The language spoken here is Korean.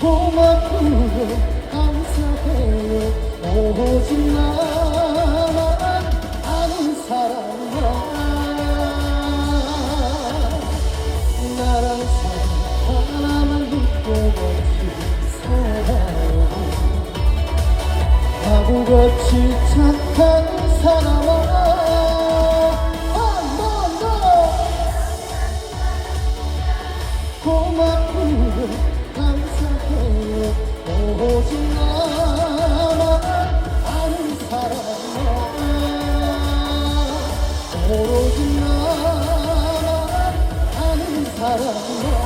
고맙고요 감사해요. 오직 나만 아는 사람만 나란 사람 하나만 믿고 같이 살아요. 바보같이 착한 사람아 감사해요 love.